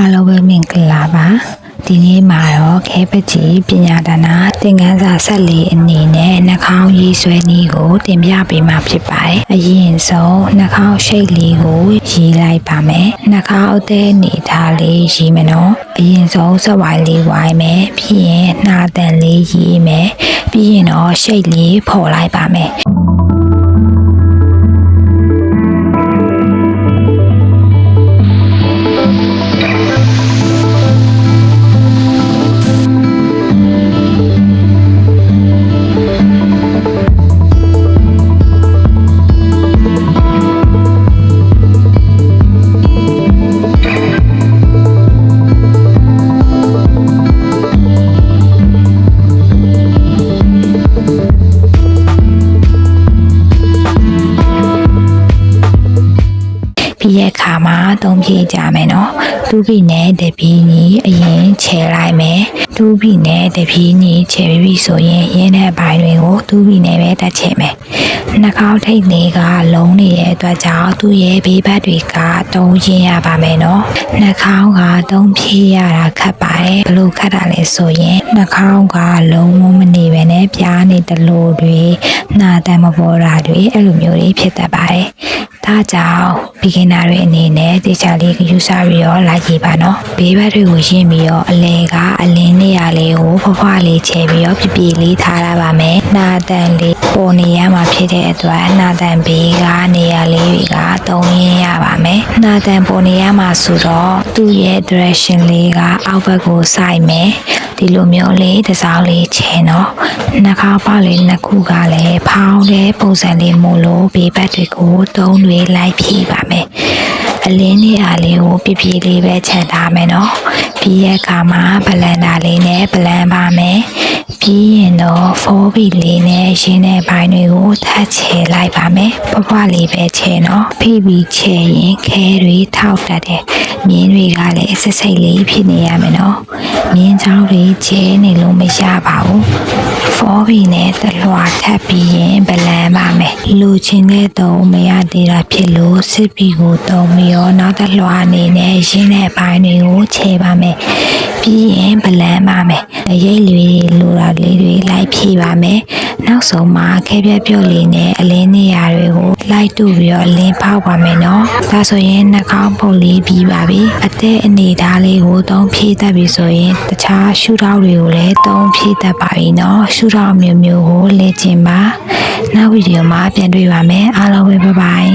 အားလုံးပဲမင်္ဂလာပါဒီနေ့မှာတော့ခဲပကြီးပညာဒါနာသင်ခန်းစာဆက်လေးအနေနဲ့နှာခေါင်းရေးဆွဲနည်းကိုတင်ပြပေးမှာဖြစ်ပါတယ်အရင်ဆုံးနှာခေါင်းရှိတ်လေးကိုရေးလိုက်ပါမယ်နှာခေါင်းအသေးအနေထားလေးရေးမယ်နော်အရင်ဆုံးစဝိုင်းလေးဝိုင်းမယ်ပြီးရင်နှာတန်လေးရေးမယ်ပြီးရင်တော့ရှိတ်လေးဖော်လိုက်ပါမယ် ခါမှာသုံးပြေးကြမယ်နော်တူးပြီးနဲ့တပီးကြီးအရင်ခြေလိုက်မယ်တူးပြီးနဲ့တပီးကြီးခြေပြီးပြီဆိုရင်ရင်းတဲ့ဘိုင်တွေကိုတူးပြီးနဲ့ပဲတက်ချင်မယ်နှာခေါင်းထိတ်လေးကလုံးနေတဲ့အတွက်ကြောင့်သူ့ရဲ့ဘေးဘက်တွေကတုံးရင်းရပါမယ်နော်နှာခေါင်းကတုံးဖြေးရတာခက်ပါတယ်ဘယ်လို့ခက်တာလဲဆိုရင်နှာခေါင်းကလုံးဝမနေပဲနဲ့ပြားနေတလို့တွေနှာတမ်းမပေါ်တာတွေအဲ့လိုမျိုးတွေဖြစ်တတ်ပါတယ်ဒါကြောင့် beginner တွေအနေနဲ့တေချာလေးယူဆပြီးတော့လိုက်ကြည့်ပါနော်ဘေးဘက်တွေကိုရှင်းပြီးတော့အလဲကအလင်းနေရလေးကိုဖွားဖွားလေးချဲပြီးတော့ပြပြလေးထားရပါမယ်နာတန်လေးပေါ်နေရမှာဖြစ်တဲ့အတွက်နာတန်ဘေးကနေရာလေးတွေကတုံးရင်းရပါမယ်နာတန်ပေါ်နေရမှာဆိုတော့သူ့ရဲ့ direction လေးကအောက်ဘက်ကိုစိုက်မယ်ဒီလိုမျိုးလေးတစ်စောင်းလေးချဲနော်နှာခေါင်းပေါက်လေးနှစ်ခုကလည်းဖောင်းတဲ့ပုံစံလေးမို့လို့ဘေးဘက်တွေကိုတုံးတွေလိုက်ဖြည့်ပါမယ်အလင်းနေအားလေးကိုပြပြလေးပဲခြံထားမယ်နော်ပြီးရဲ့အခါမှာဗလန်တာလေးနဲ့ဗလန်ပါမယ်ပြီးရင်တော့4ဘီလေးနဲ့ရင်းတဲ့ဘိုင်းတွေကိုထပ်ချဲလိုက်ပါမယ်ပွားပွားလေးပဲချဲနော်ဖိပြီးချဲရင်ခဲတွေထောက်တတ်တယ်မြင်းတွေကလည်းဆက်စိတ်လေးဖြစ်နေရမယ်နော်မြင်းချောင်းတွေချဲနေလို့မရပါဘူး4ဘီနဲ့တလွာထပ်ပြီးရင်ဗလန်ပါမယ် လူချင်းတဲ့တော့မရသေးတာဖြစ်လို့စစ်ပြီးကိုတုံးပြီးတော့နောက်တလွာအနေနဲ့ရင်းတဲ့ဘိုင်းတွေကိုချဲပါမယ်ပြီးရင်ဗလန်ပါမယ်အရေးလေးတွေလိုတာလေးတွေလိုက်ဖြည့်ပါမယ်နောက်ဆုံးမှာခဲပြက်ပြုတ်လေးနဲ့အလင်းနေရာတွေကိုလိုက်တူပြီးတော့အလင်းဖောက်ပါမယ်နော်ဒါဆိုရင်နှာခေါင်းပုတ်လေးပြီးပါပြီအသက်အနေထားလေးကိုသုံးဖြည့်တတ်ပြီဆိုရင်တခြားရှူထောက်တွေကိုလည်းသုံးဖြည့်တတ်ပါပြီနော်ရှူထောက်မျိုးမျိုးကိုလေ့ကျင့်ပါ နောက်ဗီဒီယိုမှာပြန်တွေ့ပါမယ်အားလုံးပဲဘိုင်ဘိုင်